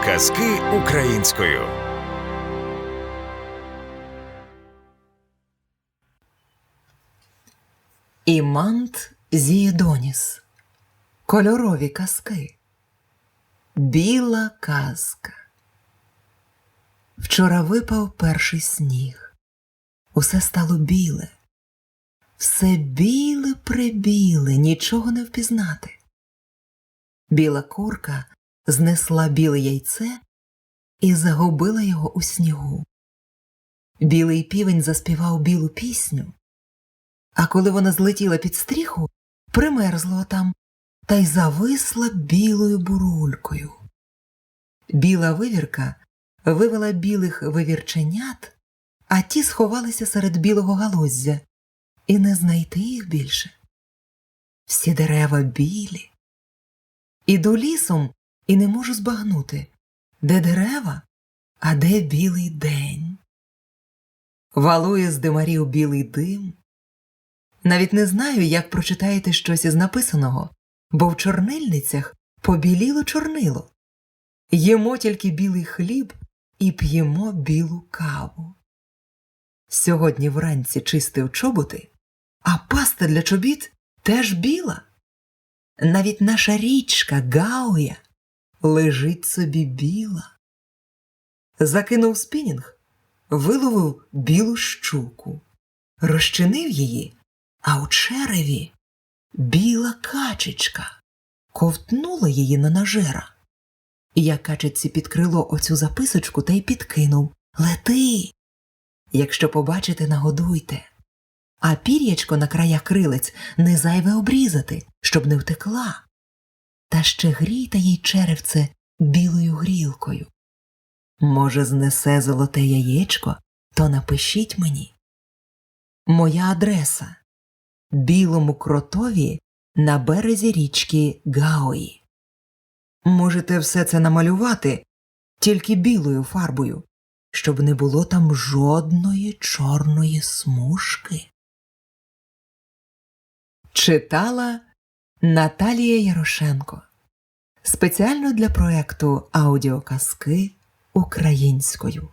Аудіоказки українською. Імант Зієдоніс. Кольорові казки. Біла казка. Вчора випав перший сніг. Усе стало біле. Все біле прибіле, нічого не впізнати. Біла курка знесла біле яйце і загубила його у снігу. Білий півень заспівав білу пісню. А коли вона злетіла під стріху, примерзла там та й зависла білою бурулькою. Біла вивірка вивела білих вивірченят, а ті сховалися серед білого галуздя, і не знайти їх більше. Всі дерева білі. Іду лісом і не можу збагнути, де дерева, а де білий день. Валує з димарів білий дим. Навіть не знаю, як прочитаєте щось із написаного, бо в чорнильницях побіліло чорнило. Їмо тільки білий хліб і п'ємо білу каву. Сьогодні вранці чистив чоботи, а паста для чобіт теж біла. Навіть наша річка Гауя лежить собі біла. Закинув спінінг, виловив білу щуку, розчинив її, а у череві біла качечка ковтнула її на нажера. Я качеці під крило оцю записочку та й підкинув Лети. Якщо побачите, нагодуйте. А пір'ячко на краях крилець не зайве обрізати, щоб не втекла. Та ще грійте їй черевце білою грілкою. Може, знесе золоте яєчко, то напишіть мені. Моя адреса білому кротові на березі річки Гаої. Можете все це намалювати тільки білою фарбою, щоб не було там жодної чорної смужки. Читала Наталія Ярошенко спеціально для проекту аудіоказки українською.